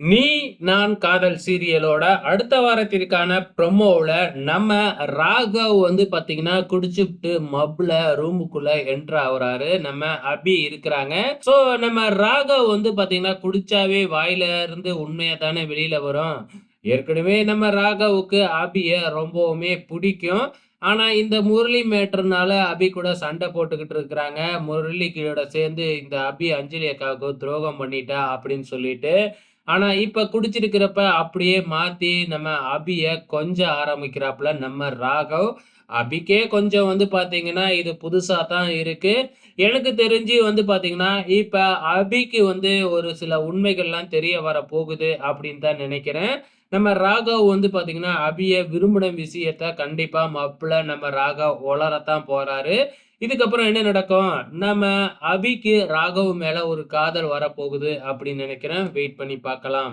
நீ நான் காதல் சீரியலோட அடுத்த வாரத்திற்கான ப்ரொமோவில் நம்ம ராகவ் வந்து பார்த்தீங்கன்னா குடிச்சுட்டு மப்ல ரூமுக்குள்ள என்ட்ரு ஆகுறாரு. நம்ம அபி இருக்கிறாங்க. ஸோ நம்ம ராகவ் வந்து பார்த்தீங்கன்னா குடிச்சாவே வாயில இருந்து உண்மையா தானே வெளியில வரும். ஏற்கனவே நம்ம ராகவுக்கு அபியை ரொம்பவுமே பிடிக்கும். ஆனால் இந்த முரளி மேட்டர்னால அபி கூட சண்டை போட்டுக்கிட்டு இருக்கிறாங்க. முரளி கீழோட சேர்ந்து இந்த அபி அஞ்சலி அக்காவுக்கு துரோகம் பண்ணிட்டா அப்படின்னு சொல்லிட்டு ஆனா இப்ப குடிச்சிருக்கிறப்ப அப்படியே மாத்தி நம்ம அபிய கொஞ்சம் ஆரம்பிக்கிறாப்புல நம்ம ராகவ். அபிக்கே கொஞ்சம் வந்து பாத்தீங்கன்னா இது புதுசா தான் இருக்கு. எனக்கு தெரிஞ்சு வந்து பாத்தீங்கன்னா இப்ப அபிக்கு வந்து ஒரு சில உண்மைகள்லாம் தெரிய வர போகுது அப்படின்னு தான் நினைக்கிறேன். நம்ம ராகவ் வந்து பார்த்தீங்கன்னா அபிய விரும்பின விஷயத்த கண்டிப்பாக மாப்பிள்ள நம்ம ராகவ் உளரத்தான் போகிறாரு இதுக்கப்புறம் என்ன நடக்கும்? நம்ம அபிக்கு ராகவ் மேலே ஒரு காதல் வரப்போகுது அப்படின்னு நினைக்கிறேன். வெயிட் பண்ணி பார்க்கலாம்.